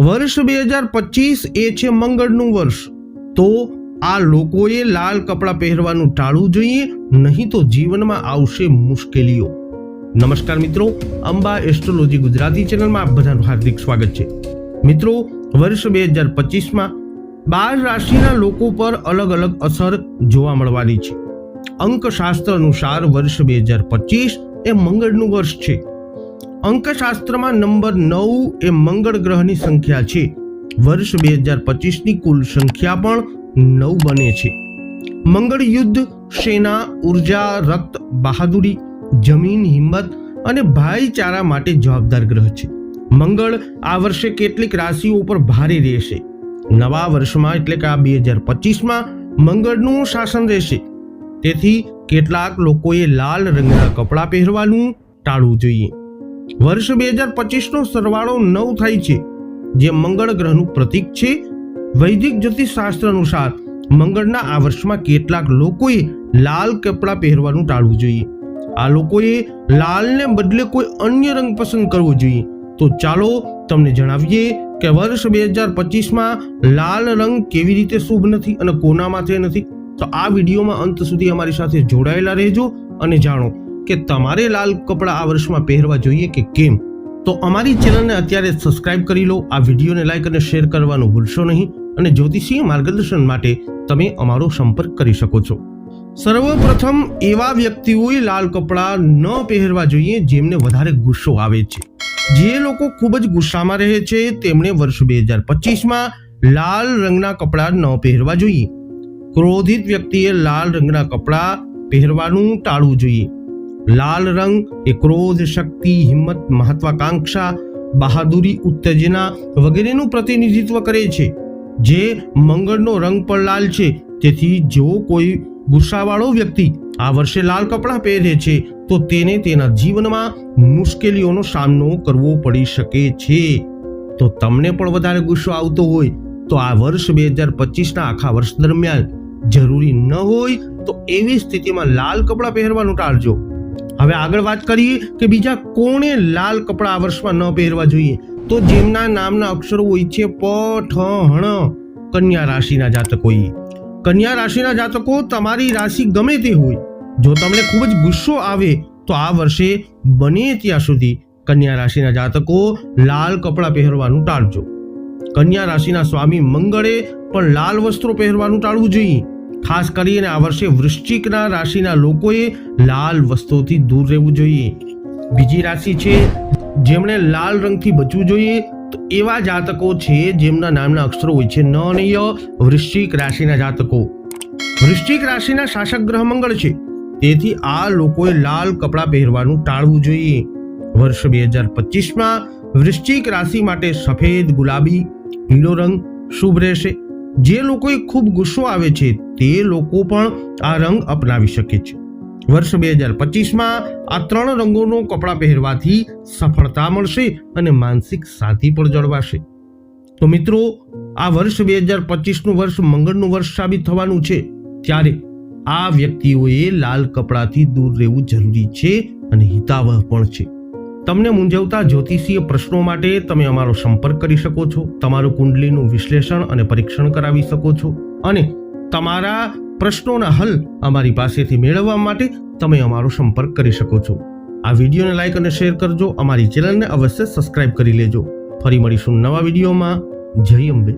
વર્ષ બે હજાર પચીસ એ છે મંગળનું વર્ષ. તો આ લોકોએ લાલ કપડાં પહેરવાનું ટાળવું જોઈએ, નહીં તો જીવનમાં આવશે મુશ્કેલીઓ. નમસ્કાર મિત્રો, અંબા એસ્ટ્રોલોજી ગુજરાતી ચેનલમાં આપ બધાનું હાર્દિક સ્વાગત છે. મિત્રો, વર્ષ બે હજાર પચીસમાં બાર રાશિના લોકો પર અલગ અલગ અસર જોવા મળવાની છે. અંકશાસ્ત્ર અનુસાર વર્ષ બે હજાર પચીસ એ મંગળનું વર્ષ છે. અંકશાસ્ત્રમાં નંબર નવ એ મંગળ ગ્રહની સંખ્યા છે. વર્ષ બે હજાર પચીસની કુલ સંખ્યા પણ નવ બને છે. મંગળ યુદ્ધ, સેના, ઊર્જા, રક્ત, બહાદુરી, જમીન, હિંમત અને ભાઈચારા માટે જવાબદાર ગ્રહ છે. મંગળ આ વર્ષે કેટલીક રાશિઓ ઉપર ભારે રહેશે. નવા વર્ષમાં, એટલે કે આ બે હજાર પચીસમાં, મંગળનું શાસન રહેશે. તેથી કેટલાક લોકોએ લાલ રંગના કપડાં પહેરવાનું ટાળવું જોઈએ. વર્ષ બે હજાર પચીસનો સરવાળો નવ થાય છે, જે મંગળ ગ્રહનું પ્રતીક છે. વૈદિક જ્યોતિષ શાસ્ત્ર અનુસાર મંગળના આ વર્ષમાં કેટલાક લોકોએ લાલ કપડાં પહેરવાનું ટાળવું જોઈએ. આ લોકોએ લાલને બદલે કોઈ અન્ય રંગ પસંદ કરવો જોઈએ. તો ચાલો તમને જણાવીએ કે વર્ષ બે હજાર પચીસમાં લાલ રંગ કેવી રીતે શુભ નથી અને કોના માટે નથી. તો આ વિડીયોમાં અંત સુધી અમારી સાથે જોડાયેલા રહેજો અને જાણો કે તમારે લાલ કપડાં આ વર્ષમાં પહેરવા જોઈએ કે કેમ? તો અમારી ચેનલને અત્યારે સબસ્ક્રાઇબ કરી લો, આ વિડીયોને લાઈક અને શેર કરવાનું ભૂલશો નહીં અને જ્યોતિષીય માર્ગદર્શન માટે તમે અમારો સંપર્ક કરી શકો છો. સર્વપ્રથમ એવા વ્યક્તિઓએ લાલ કપડાં ન પહેરવા જોઈએ જેમને વધારે ગુસ્સો આવે છે. જે લોકો ખૂબ જ ગુસ્સામાં રહે છે, તેમણે વર્ષ બે હજાર પચીસમાં લાલ રંગના કપડાં ન પહેરવા જોઈએ. ક્રોધિત વ્યક્તિએ લાલ રંગના કપડાં પહેરવાનું ટાળવું જોઈએ. લાલ રંગ એ ક્રોધ શક્તિ હિંમત મહત્વાકાંક્ષા બહાદુરી ઉત્તેજના વગેરેનું પ્રતિનિધિત્વ કરે છે જે મંગળનો રંગ પણ લાલ છે તેથી જો કોઈ ગુસ્સાવાળો વ્યક્તિ આ વર્ષે લાલ કપડાં પહેરે છે, તો તેને તેના જીવનમાં મુશ્કેલીઓનો સામનો કરવો પડી શકે છે। તો તમને પણ વધારે ગુસ્સો આવતો હોય, તો આ વર્ષ બે હજાર પચીસના આખા વર્ષ દરમિયાન જરૂરી ન હોય, તો એવી સ્થિતિમાં લાલ કપડાં પહેરવાનું ટાળજો। હવે આગળ વાત કરીએ કે બીજા કોણે લાલ કપડાં આ વર્ષમાં ન પહેરવા જોઈએ? તો જેમના નામના અક્ષરો હોય છે પ, ઠ હણ કન્યા રાશિના જાતકોએ. કન્યા રાશિના જાતકો, તમારી રાશિ ગમે તે હોય. જો તમને ખૂબ જ ગુસ્સો આવે, તો આ વર્ષે બને ત્યાં સુધી કન્યા રાશિના જાતકો લાલ કપડાં પહેરવાનું ટાળજો. કન્યા રાશિના સ્વામી મંગળે પણ લાલ વસ્ત્રો પહેરવાનું ટાળવું જોઈએ. ખાસ કરીને આ વર્ષે વૃશ્ચિકના રાશિના લોકોએ લાલ વસ્તુઓથી દૂર રહેવું જોઈએ. બીજી રાશિ છે, જેમણે લાલ રંગથી બચવું જોઈએ, તો એવા જાતકો છે, જેમના નામના અક્ષરો હોય છે ન અને ય, વૃશ્ચિક રાશિના જાતકો. વૃશ્ચિક રાશિના શાસક ગ્રહ મંગળ છે, તેથી આ લોકોએ લાલ કપડાં પહેરવાનું ટાળવું જોઈએ. વર્ષ બે હજાર પચીસમાં વૃશ્ચિક રાશિ માટે સફેદ ગુલાબી, પીળો રંગ શુભ રહેશે. જે લોકોએ ખૂબ ગુસ્સો આવે છે, તે લોકો પણ આ રંગ અપનાવી શકે છે. વર્ષ બે હજાર પચીસમાં આ ત્રણ રંગોનો કપડાં પહેરવાથી સફળતા મળશે અને માનસિક શાંતિ પણ જળવાશે. તો મિત્રો, આ વર્ષ બે હજાર પચીસનું વર્ષ મંગળનું વર્ષ સાબિત થવાનું છે. ત્યારે આ વ્યક્તિઓએ લાલ કપડાથી દૂર રહેવું જરૂરી છે અને હિતાવહ પણ છે. તમને મૂંઝવતા જ્યોતિષીય પ્રશ્નો માટે તમે અમારો સંપર્ક કરી શકો છો, તમારું કુંડલીનું વિશ્લેષણ અને પરીક્ષણ કરાવી શકો છો અને તમારા પ્રશ્નોના હલ અમારી પાસેથી મેળવવા માટે તમે અમારો સંપર્ક કરી શકો છો. આ વિડીયોને લાઇક અને શેર કરજો, અમારી ચેનલને અવશ્ય સબસ્ક્રાઇબ કરી લેજો. ફરી મળીશું નવા વિડીયોમાં. જય અંબે.